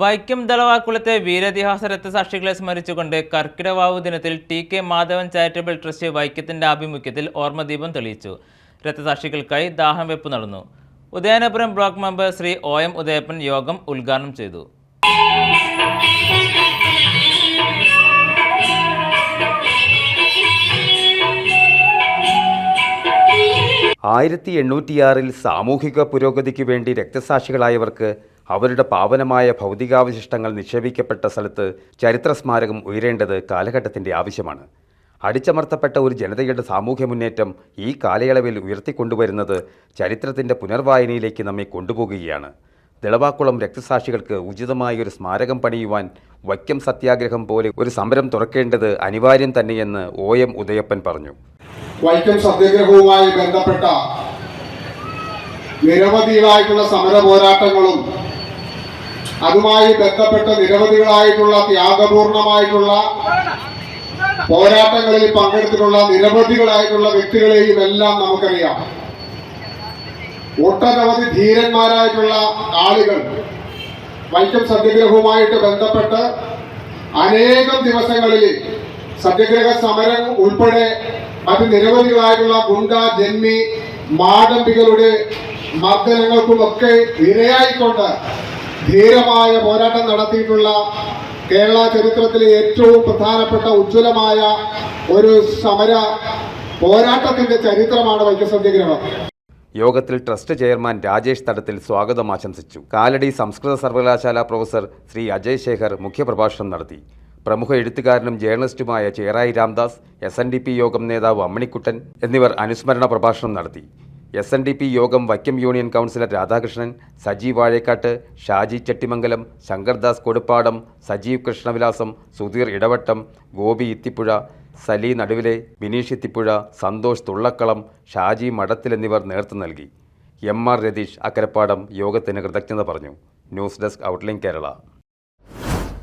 വൈക്കം ദളവാക്കുളത്തെ വീരതിഹാസ രക്തസാക്ഷികളെ സ്മരിച്ചുകൊണ്ട് കർക്കിടവാവു ദിനത്തിൽ T K Madhavan charitable trust വൈക്കത്തിന്റെ ആഭിമുഖ്യത്തിൽ ഓർമ്മദീപം തെളിയിച്ചു. രക്തസാക്ഷികൾക്കായി ദാഹം വെപ്പ് നടന്നു. Udayanapuram block member Shri O M Udayappan യോഗം ഉദ്ഘാടനം ചെയ്തു. ആയിരത്തി എണ്ണൂറ്റിയാറിൽ സാമൂഹിക പുരോഗതിക്ക് വേണ്ടി രക്തസാക്ഷികളായവർക്ക് അവരുടെ പാവനമായ ഭൗതികാവശിഷ്ടങ്ങൾ നിക്ഷേപിക്കപ്പെട്ട സ്ഥലത്ത് ചരിത്ര സ്മാരകം ഉയരേണ്ടത് കാലഘട്ടത്തിന്റെ ആവശ്യമാണ്. അടിച്ചമർത്തപ്പെട്ട ഒരു ജനതയുടെ സാമൂഹ്യ മുന്നേറ്റം ഈ കാലയളവിൽ ഉയർത്തിക്കൊണ്ടുവരുന്നത് ചരിത്രത്തിന്റെ പുനർവായനയിലേക്ക് നമ്മെ കൊണ്ടുപോകുകയാണ്. തിളവാക്കുളം രക്തസാക്ഷികൾക്ക് ഉചിതമായ ഒരു സ്മാരകം പണിയുവാൻ വൈക്കം സത്യാഗ്രഹം പോലെ ഒരു സമരം തുറക്കേണ്ടത് അനിവാര്യം തന്നെയെന്ന് ഒ എം ഉദയപ്പൻ പറഞ്ഞു. വൈക്കം സത്യാഗ്രഹവുമായി ബന്ധപ്പെട്ട നിരവധികളായിട്ടുള്ള സമര പോരാട്ടങ്ങളും അതുമായി ബന്ധപ്പെട്ട നിരവധികളായിട്ടുള്ള ത്യാഗപൂർണമായിട്ടുള്ള പോരാട്ടങ്ങളിൽ പങ്കെടുത്തിട്ടുള്ള നിരവധികളായിട്ടുള്ള വ്യക്തികളെയും എല്ലാം നമുക്കറിയാം. ഒട്ടനവധി ധീരന്മാരായിട്ടുള്ള ആളുകൾ വൈക്കം സത്യഗ്രഹവുമായിട്ട് ബന്ധപ്പെട്ട് അനേകം ദിവസങ്ങളിൽ സത്യഗ്രഹ സമരം ഉൾപ്പെടെ മറ്റ് നിരവധികളായിട്ടുള്ള ഗുണ്ട ജന്മി മാടമ്പികളുടെ മർദ്ദനങ്ങൾക്കുമൊക്കെ ഇരയായിക്കൊണ്ട് ധീരമായ പോരാട്ടം നടത്തിയിട്ടുള്ള കേരള ചരിത്രത്തിലെ ഏറ്റവും പ്രധാനപ്പെട്ട ഉജ്ജ്വലമായ ഒരു സമര പോരാട്ടത്തിന്റെ ചരിത്രമാണ് വൈക്കം സത്യാഗ്രഹം യോഗത്തിൽ ട്രസ്റ്റ് ചെയർമാൻ രാജേഷ് തടത്തിൽ സ്വാഗതം ആശംസിച്ചു. കാലടി സംസ്കൃത സർവകലാശാല പ്രൊഫസർ ശ്രീ അജയ് ശേഖർ മുഖ്യപ്രഭാഷണം നടത്തി. പ്രമുഖ എഴുത്തുകാരനും ജേർണലിസ്റ്റുമായ ചേറായി രാംദാസ് എസ് യോഗം നേതാവ് അമ്മണിക്കുട്ടൻ എന്നിവർ അനുസ്മരണ പ്രഭാഷണം നടത്തി. S N D P Yogam Vaikom union councillor Radhakrishnan Sajeev Vazhekkatt Shaji Chettimangalam Shankardas Koduppadam Sajeev Krishnavilasam Sudheer Edavattam Gopi Ithipuzha Sali Naduvile Bineesh Ithipuzha Santhosh Thullakkalam Shaji Madathil എന്നിവർ നേതൃത്വം നൽകി. എം ആർ രതീഷ് അക്കരപ്പാടം യോഗത്തിന് കൃതജ്ഞത പറഞ്ഞു. News desk outline Kerala.